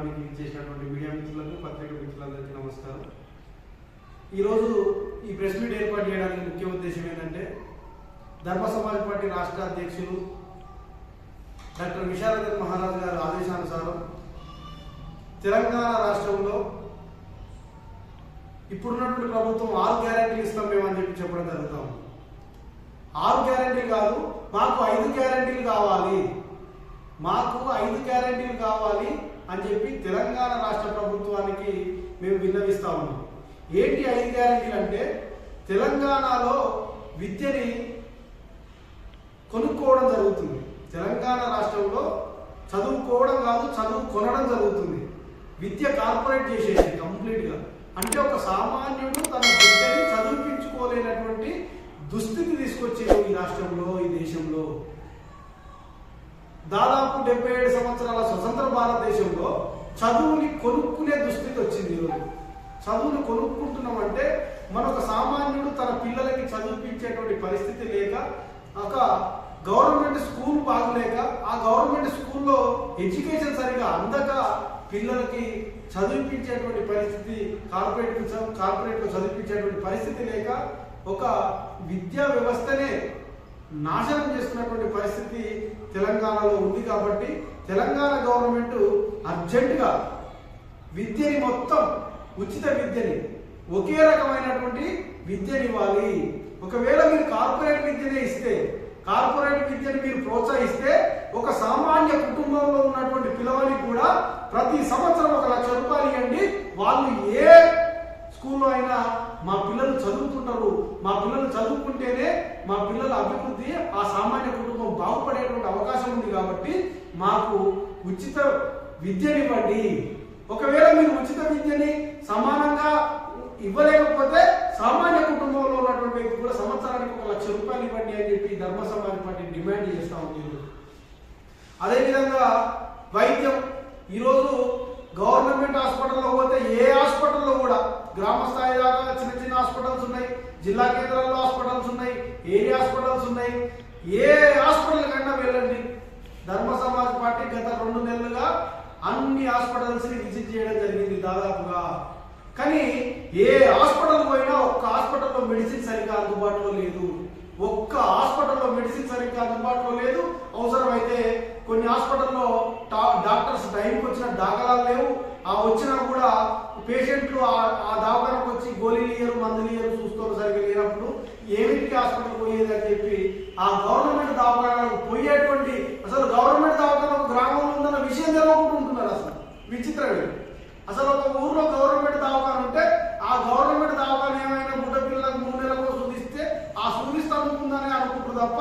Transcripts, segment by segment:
కార్యక్రమానికి చేసినటువంటి మీడియా మిత్రులకు పత్రిక మిత్రులందరికీ నమస్కారం. ఈరోజు ఈ ప్రెస్ మీట్ ఏర్పాటు చేయడానికి ముఖ్య ఉద్దేశం ఏంటంటే ధర్మ సమాజ్ పార్టీ రాష్ట్ర అధ్యక్షులు డాక్టర్ విశారదన్ మహారాజ్ గారి ఆదేశానుసారం తెలంగాణ రాష్ట్రంలో ఇప్పుడున్నటువంటి ప్రభుత్వం ఆరు గ్యారంటీలు ఇస్తాం మేమని చెప్పి చెప్పడం జరుగుతాం ఆరు గ్యారెంటీ కాదు మాకు ఐదు గ్యారంటీలు కావాలి. మాకు ఐదు గ్యారంటీలు కావాలి అని చెప్పి తెలంగాణ రాష్ట్ర ప్రభుత్వానికి మేము విన్నవిస్తా ఉన్నాం. ఏంటి ఐదు గ్యారంటీలు అంటే తెలంగాణలో విద్యని కొనుక్కోవడం జరుగుతుంది. తెలంగాణ రాష్ట్రంలో చదువుకోవడం కాదు చదువు కొనడం జరుగుతుంది. విద్య కార్పొరేట్ చేసేది కంప్లీట్గా. అంటే ఒక సామాన్యుడు తన విద్యని చదివించుకోలేనటువంటి దుస్థితి తీసుకొచ్చేది ఈ రాష్ట్రంలో ఈ దేశంలో. దాదాపు డెబ్బై ఏడు సంవత్సరాల స్వతంత్ర భారతదేశంలో చదువుని కొనుక్కునే దుస్థితి వచ్చింది ఈరోజు. చదువుని కొనుక్కుంటున్నామంటే మన సామాన్యుడు తన పిల్లలకి చదివిపించేటువంటి పరిస్థితి లేక ఒక గవర్నమెంట్ స్కూల్ బాగలేక ఆ గవర్నమెంట్ స్కూల్లో ఎడ్యుకేషన్ సరిగా అందక పిల్లలకి చదివించేటువంటి పరిస్థితి కార్పొరేట్ కార్పొరేట్లో చదివించేటువంటి పరిస్థితి లేక ఒక విద్యా వ్యవస్థనే నాశనం చేస్తున్నటువంటి పరిస్థితి తెలంగాణలో ఉంది కాబట్టి తెలంగాణ గవర్నమెంట్ అర్జెంటుగా విద్యని మొత్తం ఉచిత విద్యని ఒకే రకమైనటువంటి విద్యని ఇవ్వాలి. ఒకవేళ మీరు కార్పొరేట్ విద్యనే ఇస్తే కార్పొరేట్ విద్యని మీరు ప్రోత్సహిస్తే ఒక సామాన్య కుటుంబంలో ఉన్నటువంటి పిల్లవానికి కూడా ప్రతి సంవత్సరం ఒక లక్ష రూపాయలు ఇవ్వండి వాళ్ళు ఏ స్కూల్లో అయినా మా పిల్లలు చదువుతుంటారు మా పిల్లలు చదువుకుంటేనే మా పిల్లల అభివృద్ధి ఆ సామాన్య కుటుంబం బాగుపడేటువంటి అవకాశం ఉంది కాబట్టి మాకు ఉచిత విద్యనివ్వండి. ఒకవేళ మీరు ఉచిత విద్యని సమానంగా ఇవ్వలేకపోతే సామాన్య కుటుంబంలో ఉన్నటువంటి వ్యక్తి కూడా సంవత్సరానికి ఒక లక్ష రూపాయలు ఇవ్వండి అని చెప్పి ధర్మ సమాజ్ పార్టీ డిమాండ్ చేస్తా ఉంది అదేవిధంగా వైద్యం. ఈరోజు గవర్నమెంట్ హాస్పిటల్లో పోతే ఏ హాస్పిటల్లో కూడా గ్రామ స్థాయి దాకా చిన్న చిన్న హాస్పిటల్స్ ఉన్నాయి. జిల్లా కేంద్రాల్లో హాస్పిటల్స్ ఉన్నాయి. ఏరియా హాస్పిటల్స్ ఉన్నాయి. ఏ హాస్పిటల్ కన్నా వెళ్ళండి. ధర్మ సమాజ్ పార్టీ గత రెండు నెలలుగా అన్ని హాస్పిటల్స్ని విజిట్ చేయడం జరిగింది దాదాపుగా. కానీ ఏ హాస్పిటల్ పోయినా ఒక్క హాస్పిటల్లో మెడిసిన్ సరిగ్గా అందుబాటులో లేదు. ఒక్క హాస్పిటల్లో మెడిసిన్ సరిగ్గా అందుబాటులో లేదు. అవసరమైతే కొన్ని హాస్పిటల్లో డాక్టర్స్ టైంకి వచ్చిన దాఖలాలు లేవు. ఆ వచ్చినా కూడా పేషెంట్లు ఆ- దాఖలకు వచ్చి గోళీలు ఇయ్యరు మందులు ఇయ్యరు చూసుకోవడం సరిగ్గా లేనప్పుడు ఏమిటికి హాస్పిటల్ పోయేది అని చెప్పి ఆ గవర్నమెంట్ దవాఖానకు పోయేటువంటి అసలు గవర్నమెంట్ దవాఖాన ఒక గ్రామంలో ఉందన్న విషయం తెలియకుంటుంటున్నారు అసలు. విచిత్రమే. అసలు ఒక ఊర్లో గవర్నమెంట్ దవాఖాన ఉంటే ఆ గవర్నమెంట్ దవాఖాన ఏమైనా గుడ్డ పిల్లలకు మూడు నెలలకు సూదిస్తే ఆ సూదిస్తా అనుకుందని అనుకుంటారు తప్ప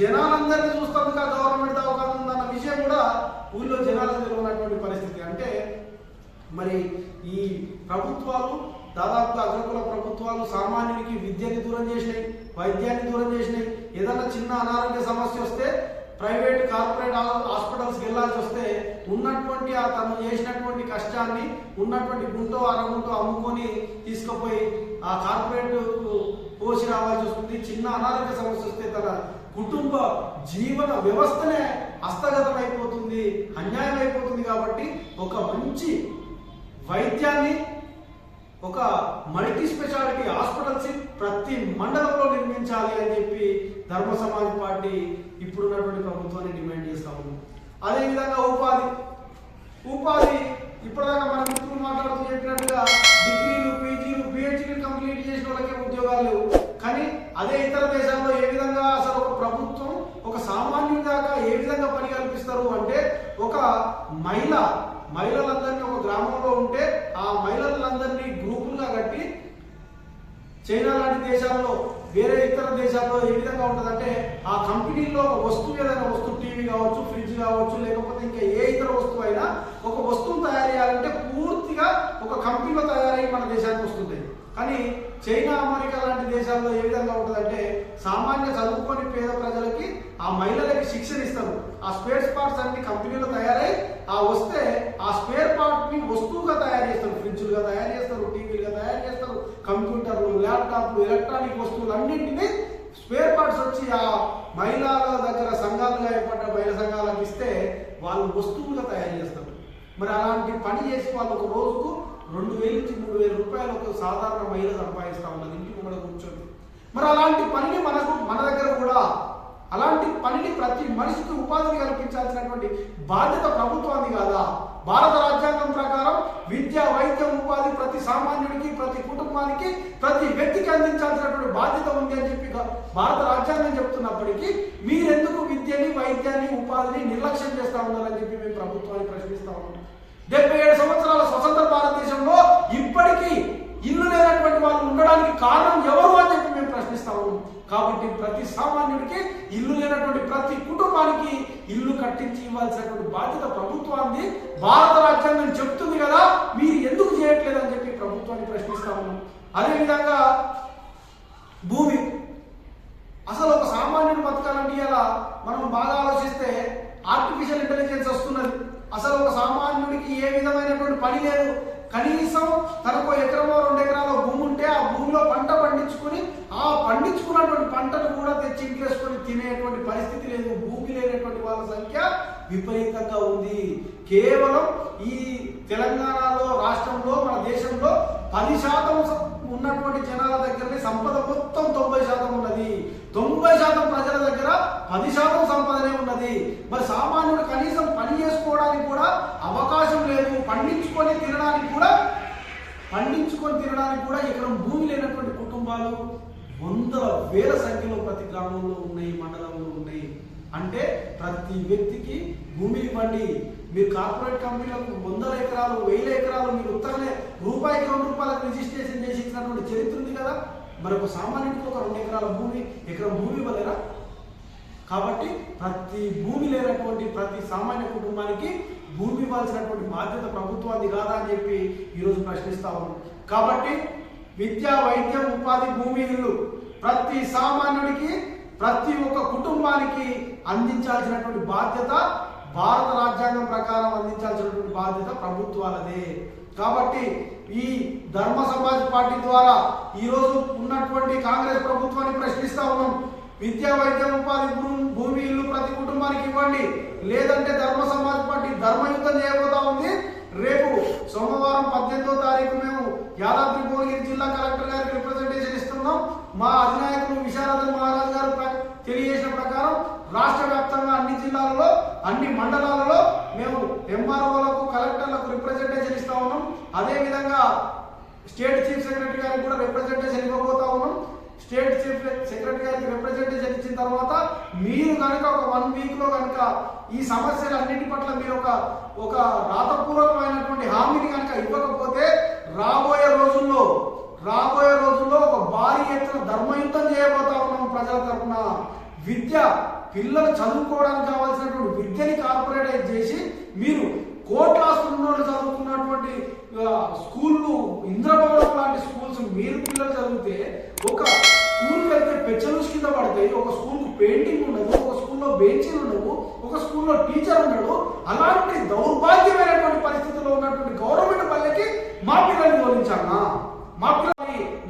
జనాలందరినీ చూస్తాను గవర్నమెంట్ దవాఖాన ఉందన్న విషయం కూడా ఊళ్ళో జనాలకు తెలియనటువంటి పరిస్థితి. అంటే మరి ఈ ప్రభుత్వాలు దాదాపుగా అగ్రకుల ప్రభుత్వాలు సామాన్యునికి విద్యని దూరం చేసినాయి వైద్యాన్ని దూరం చేసినాయి. ఏదైనా చిన్న అనారోగ్య సమస్య వస్తే ప్రైవేట్ కార్పొరేట్ హాస్పిటల్స్కి వెళ్ళాల్సి వస్తే ఉన్నటువంటి ఆ తను చేసినటువంటి కష్టాన్ని ఉన్నటువంటి గుంటో అరగుంటో అమ్ముకొని తీసుకుపోయి ఆ కార్పొరేట్ పోసి రావాల్సి వస్తుంది. చిన్న అనారోగ్య సమస్య వస్తే తన కుటుంబ జీవన వ్యవస్థనే హస్తగతం అయిపోతుంది అన్యాయం అయిపోతుంది కాబట్టి ఒక మంచి వైద్యాన్ని ఒక మల్టీ స్పెషాలిటీ హాస్పిటల్స్ ప్రతి మండలంలో నిర్మించాలి అని చెప్పి ధర్మ సమాజ్ పార్టీ ఇప్పుడున్నటువంటి ప్రభుత్వాన్ని డిమాండ్ చేస్తా అదేవిధంగా ఉపాధి. ఉపాధి ఇప్పటిదాకా మన మిత్రులు మాట్లాడుతూ చెప్పినట్టుగా డిగ్రీలు పీజీలు పిహెచ్డీలు కంప్లీట్ చేసిన వాళ్ళకే ఉద్యోగాలు లేవు. కానీ అదే ఇతర దేశాల్లో ఏ విధంగా అసలు ఒక ప్రభుత్వం ఒక సామాన్యం దాకా ఏ విధంగా పని కల్పిస్తారు అంటే ఒక మహిళ మహిళలందరినీ ఒక గ్రామంలో ఉంటే ఆ మహిళలందరినీ గ్రూపులుగా కట్టి చైనా లాంటి దేశాల్లో వేరే ఇతర దేశాల్లో ఏ విధంగా ఉంటుందంటే ఆ కంపెనీలో ఒక వస్తువు ఏదైనా వస్తువు టీవీ కావచ్చు ఫ్రిడ్జ్ కావచ్చు లేకపోతే ఇంకా ఏ ఇతర వస్తువు అయినా ఒక వస్తువును తయారు చేయాలంటే పూర్తిగా ఒక కంపెనీలో తయారై మన దేశానికి వస్తుంది. కానీ చైనా అమెరికా లాంటి దేశాల్లో ఏ విధంగా ఉంటుందంటే సామాన్య చదువుకొని పేద ప్రజలకి ఆ మహిళలకి శిక్షణ ఇస్తారు. ఆ స్పేర్ పార్ట్స్ అన్ని కంపెనీలో తయారై ఆ వస్తే ఆ స్పేర్ పార్ట్ని వస్తువుగా తయారు చేస్తారు ఫ్రిడ్జ్లుగా తయారు చేస్తారు. కంప్యూటర్లు ల్యాప్టాప్లు ఎలక్ట్రానిక్ వస్తువులు అన్నింటినీ స్పేర్ పార్ట్స్ వచ్చి ఆ మహిళల దగ్గర సంఘాలుగా ఏర్పడ్డ మహిళా సంఘాలకు ఇస్తే వాళ్ళు వస్తువులుగా తయారు చేస్తారు. మరి అలాంటి పని చేసి వాళ్ళు ఒక రోజుకు రెండు వేల నుంచి మూడు వేల రూపాయలు ఒక సాధారణ మహిళ సంపాదిస్తూ ఉన్నది ఇంటి ముంగడ కూర్చొని. మరి అలాంటి పనిని మనకు మన దగ్గర కూడా అలాంటి పనిని ప్రతి మనిషికి ఉపాధిని కల్పించాల్సినటువంటి బాధ్యత ప్రభుత్వాన్ని కాదా? భారత రాజ్యాంగం ప్రకారం విద్య వైద్యం ఉపాధి ప్రతి సామాన్యుడికి ప్రతి కుటుంబానికి ప్రతి వ్యక్తికి అందించాల్సినటువంటి బాధ్యత ఉంది అని చెప్పి భారత రాజ్యాంగం చెప్తున్నప్పటికీ మీరెందుకు విద్యని వైద్యాన్ని ఉపాధిని నిర్లక్ష్యం చేస్తా ఉన్నారని చెప్పి మేము ప్రభుత్వాన్ని ప్రశ్నిస్తా ఉన్నాం. డెబ్బై ఏడు సంవత్సరాల స్వతంత్ర భారతదేశంలో ఇప్పటికీ ఇల్లు లేనటువంటి వాళ్ళు ఉండడానికి కారణం ఎవరు అని చెప్పి మేము ప్రశ్నిస్తా ఉన్నాం. కాబట్టి ప్రతి సామాన్యుడికి ఇల్లు లేనటువంటి ప్రతి కుటుంబానికి ఇల్లు కట్టించి ఇవ్వాల్సినటువంటి బాధ్యత ప్రభుత్వాన్ని భారత రాజ్యాంగం చెప్తుంది కదా మీరు ఎందుకు చేయట్లేదని చెప్పి ప్రభుత్వాన్ని ప్రశ్నిస్తాము. అదేవిధంగా భూమి. అసలు ఒక సామాన్యుడు బతకాలంటే ఇలా మనం బాగా ఆలోచిస్తే ఆర్టిఫిషియల్ ఇంటెలిజెన్స్ వస్తున్నది. అసలు ఒక సామాన్యుడికి ఏ విధమైనటువంటి పని లేదు. కనీసం తనకు ఎకరమో రెండు ఎకరాల భూమి ఉంటే ఆ భూమిలో పంట పండించుకొని ఆ పండించుకున్నటువంటి పంటను కూడా తెచ్చి ఇంట్లేసుకొని తినేటువంటి పరిస్థితి లేదు. భూమి లేనటువంటి వాళ్ళ సంఖ్య విపరీతంగా ఉంది. కేవలం ఈ తెలంగాణలో రాష్ట్రంలో మన దేశంలో పది శాతం ఉన్నటువంటి జనాల దగ్గరనే సంపద మొత్తం తొంభై శాతం ఉన్నది. తొంభై శాతం ప్రజల దగ్గర పది శాతం సంపదనే ఉన్నది. మరి సామాన్యుడు కనీసం పని చేసుకోవడానికి కూడా అవకాశం లేదు. పండించుకొని తినడానికి కూడా పండించుకొని తినడానికి కూడా ఎకరం భూమి లేనటువంటి కుటుంబాలు వందల వేల సంఖ్యలో ప్రతి గ్రామంలో ఉన్నాయి మండలంలో ఉన్నాయి. అంటే ప్రతి వ్యక్తికి భూమి ఇవ్వండి మీరు కార్పొరేట్ కంపెనీలకు వందల ఎకరాలు వేల ఎకరాలు మీరు ఉత్తరనే రూపాయికి రెండు రూపాయలకు రిజిస్ట్రేషన్ చేసి ఇచ్చినటువంటి చరిత్ర ఉంది కదా. మరి ఒక సామాన్యుడికి ఒక రెండు ఎకరాల భూమి ఎకరం భూమి ఇవ్వలేరా? కాబట్టి ప్రతి భూమి లేనటువంటి ప్రతి సామాన్య కుటుంబానికి భూమి ఇవ్వాల్సినటువంటి బాధ్యత ప్రభుత్వాన్ని కాదా అని చెప్పి ఈరోజు ప్రశ్నిస్తా ఉన్నాం. కాబట్టి విద్య వైద్యం ఉపాధి భూమి ఇల్లు ప్రతి సామాన్యుడికి ప్రతి ఒక్క కుటుంబానికి అందించాల్సినటువంటి బాధ్యత భారత రాజ్యాంగం ప్రకారం అందించాల్సినటువంటి బాధ్యత ప్రభుత్వాలదే. కాబట్టి ఈ ధర్మ సమాజ్ పార్టీ ద్వారా ఈరోజు ఉన్నటువంటి కాంగ్రెస్ ప్రభుత్వాన్ని ప్రశ్నిస్తా ఉన్నాం. విద్యా వైద్యం ఉపాధి భూమి ఇల్లు ప్రతి కుటుంబానికి ఇవ్వండి. లేదంటే ధర్మ సమాజ్ పార్టీ ధర్మయుద్ధం చేయబోతా ఉంది. రేపు సోమవారం పద్దెనిమిదో తారీఖు మేము యాదాద్రి భువనగిరి జిల్లా కలెక్టర్ గారికి రిప్రజెంటేషన్ ఇస్తున్నాం. మా అధినాయకులు విశారదన్ మహారాజ్ గారు తెలియజేసిన ప్రకారం రాష్ట్ర వ్యాప్తంగా అన్ని జిల్లాలలో అన్ని మండలాలలో మేము ఎంఆర్ఓలకు కలెక్టర్లకు రిప్రజెంటేషన్ ఇస్తా ఉన్నాం. అదేవిధంగా స్టేట్ చీఫ్ సెక్రటరీ గారికి కూడా రిప్రజెంటేషన్ ఇవ్వబోతా ఉన్నాం. స్టేట్ చీఫ్ సెక్రటరీ గారికి రిప్రజెంటేషన్ ఇచ్చిన తర్వాత మీరు కనుక ఒక వన్ వీక్లో కనుక ఈ సమస్యలు అన్నింటి పట్ల మీరు ఒక ఒక రాతపూర్వకమైనటువంటి హామీని కనుక ఇవ్వకపోతే రాబోయే రోజుల్లో రాబోయే రోజుల్లో ఒక భారీ ఎత్తున ధర్మయుద్ధం చేయబోతా ఉన్నాం ప్రజల తరఫున. విద్య పిల్లలు చదువుకోవడానికి కావాల్సినటువంటి విద్యని కార్పొరేటైజ్ చేసి మీరు కోట్లాస్తున్నోళ్ళు చదువుకున్నటువంటి స్కూళ్ళు ఇంద్రభవనం లాంటి స్కూల్స్ మీరు పిల్లలు చదివితే ఒక స్కూల్కి వెళ్తే పెచ్చలూస్ కింద పడతాయి ఒక స్కూల్కు పెయింటింగ్ ఉండదు ఒక స్కూల్లో బెంచీలు ఉండవు ఒక స్కూల్లో టీచర్ ఉండడు. అలాంటి దౌర్భాగ్యమైనటువంటి పరిస్థితుల్లో ఉన్నటువంటి గవర్నమెంట్ పల్లెకి మా పిల్లల్ని తోలించాలనా మాకు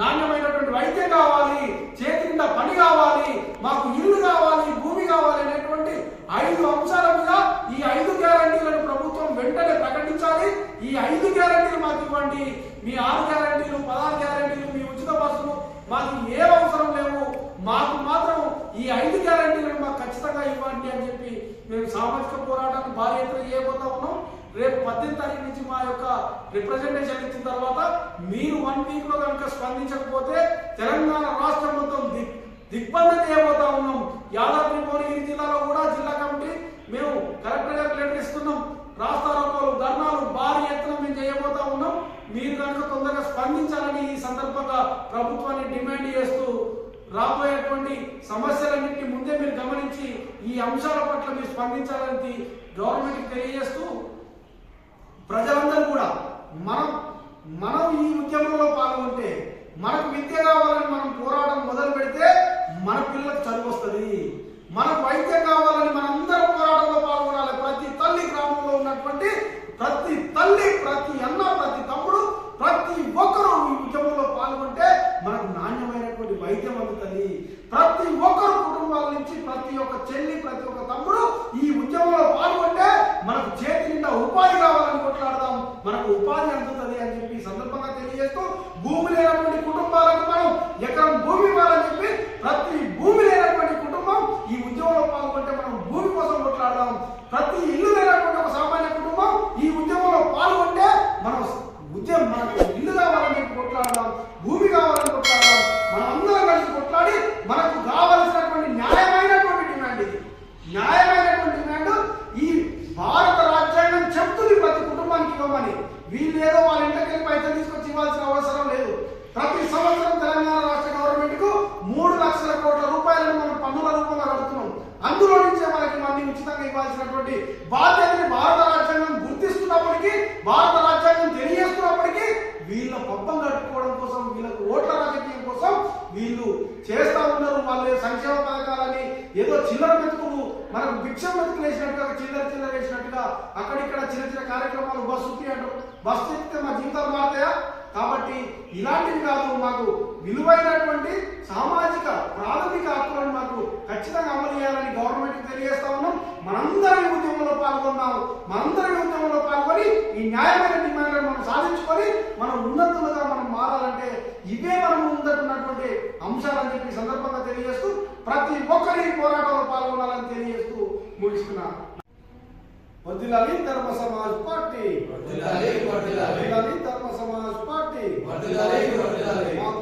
నాణ్యమైనటువంటి వైద్యం కావాలి చేతి పని కావాలి మాకు ఇల్లు కావాలి భూమి కావాలి అనేటువంటి ఐదు అంశాల మీద ఈ ఐదు గ్యారంటీలను ప్రభుత్వం వెంటనే ప్రకటించాలి. ఈ ఐదు గ్యారంటీలు మాకు ఇవ్వండి. మీ ఆరు గ్యారంటీలు పదహారు గ్యారంటీలు మీ ఉచిత బస్సులు మాకు ఏ అవసరం లేవు. మాకు మాత్రం ఈ ఐదు గ్యారంటీలను మాకు ఖచ్చితంగా ఇవ్వండి అని చెప్పి మేము సామాజిక పోరాటాన్ని భారీ ఎత్తున చేయబోతా ఉన్నాం. రేపు పద్దెనిమిది తారీఖు నుంచి మా యొక్క రిప్రజెంటేషన్ ఇచ్చిన తర్వాత మీరు వన్ వీక్లో కనుక స్పందించకపోతే తెలంగాణ రాష్ట్రం మొత్తం దిగ్ దిగ్బంధం చేయబోతా ఉన్నాం. యాదాద్రి భువనగిరి జిల్లాలో కూడా జిల్లా కమిటీ మేము కలెక్టర్ గారికి లెటర్ ఇస్తున్నాం. రాస్తారోకోలు ధర్నాలు భారీ ఎత్తున మేము చేయబోతా ఉన్నాం. మీరు కనుక తొందరగా స్పందించాలని ఈ సందర్భంగా ప్రభుత్వాన్ని డిమాండ్ చేస్తూ రాబోయేటువంటి సమస్యలన్నింటినీ ముందే మీరు గమనించి ఈ అంశాల పట్ల మీరు స్పందించాలని గవర్నమెంట్కి తెలియజేస్తూ ప్రజలందరూ కూడా మనం మనం ఈ ఉద్యమంలో పాల్గొంటే మనకు విద్య కావాలని మనం పోరాటం మొదలు పెడితే మన పిల్లలకు చదువు వస్తుంది మనకు వైద్యం కావాలని మనందరం పోరాటంలో పాల్గొనాలి ప్రతి తల్లి గ్రామంలో ఉన్నటువంటి ప్రతి తల్లి ప్రతి అన్న ప్రతి తమ్ముడు ప్రతి ఒక్కరూ ఈ ఉద్యమంలో పాల్గొంటే మనకు నాణ్యమైనటువంటి వైద్యం అందుతుంది ప్రతి ఒక్కరు కుటుంబాల నుంచి ప్రతి ఒక్క చెల్లి ప్రతి ఒక్క తమ్ముడు ఈ ఉద్యమంలో పాల్గొంటే మనకు చేతి నిండా ఉపాధి కావాలని కొట్లాడుతున్నారు. మనకు ఉపాధి అందుతుంది అని చెప్పి ఈ సందర్భంగా తెలియజేస్తూ భూ లేనటువంటి కుటుంబాలకు మనం ఎకరం భూమి ఇవ్వాలని చెప్పి ప్రతి భూమి లేనటువంటి కుటుంబం ఈ ఉద్యమంలో పాల్గొంటే మనం భూమి కోసం కొట్లాడదాం ప్రతి ఇల్లు లేనటువంటి ఒక సామాన్య కుటుంబం ఈ ఉద్యమంలో పాల్గొంటే మనం ఉద్యమం మనకు ఇల్లు కావాలని చెప్పి కొట్లాడదాం భూమి కావాలని కొట్లాడదాం మనం అందరం కలిసి కొట్లాడి మనకు కావలసినటువంటి న్యాయమైనటువంటి డిమాండ్ ఇది న్యాయమైనటువంటి డిమాండ్ ఈ భారత రాజ్యాంగం చెప్తుంది ప్రతి కుటుంబానికి ఇవ్వమని వీళ్ళు ఏదో వాళ్ళ ఇంటికి వెళ్ళి పైసలు తీసుకొచ్చి ఇవ్వాల్సిన అవసరం లేదు ప్రతి సంవత్సరం తెలంగాణ రాష్ట్ర గవర్నమెంట్కు మూడు లక్షల కోట్ల రూపాయలను మనం పన్నుల రూపంలో కడుతున్నాం అందులో నుంచే మనకి మళ్ళీ ఉచితంగా ఇవ్వాల్సినటువంటి బాధ్యతని భారత రాజ్యాంగం గుర్తిస్తున్నప్పటికీ భారత రాజ్యాంగం తెలియజేస్తున్నప్పటికీ వీళ్ళ పబ్బం కట్టుకోవడం కోసం వీళ్ళకు ఓట్ల రాజకీయం కోసం వీళ్ళు చేస్తా ఉన్నారు. వాళ్ళ సంక్షేమ పథకాలని ఏదో చిల్లర మెతుకులు మనకు భిక్షం మెతుకులు వేసినట్టుగా చిల్లర చిల్లర వేసినట్టుగా అక్కడిక్కడ చిన్న చిన్న కార్యక్రమాలు బస్సు అంటారు. బస్సు ఎక్కితే మా జీవితాలు మారుతాయా? కాబట్టి ఇలాంటివి కాదు మాకు విలువైనటువంటి సామాజిక ప్రాథమిక హక్కులను మాకు ఖచ్చితంగా అమలు చేయాలని గవర్నమెంట్ తెలియజేస్తా ఉన్నాం. మనందరం ఉద్యమంలో పాల్గొన్నాము మనందరం ఉద్యమంలో పాల్గొని ఈ న్యాయమైన డిమాండ్లను మనం సాధించుకొని మనం ఉన్నతులుగా మనం మారాలంటే ఇవే మనం ముందున్నటువంటి అంశాలని చెప్పి సందర్భంగా తెలియజేస్తూ ప్రతి ఒక్కరి పోరాటంలో పాల్గొనాలని తెలియజేస్తూ ముగిస్తున్నా వదిలాలి ధర్మ సమాజ్ పార్టీ. వదిలాలి ధర్మ సమాజ్ పార్టీ. మాకు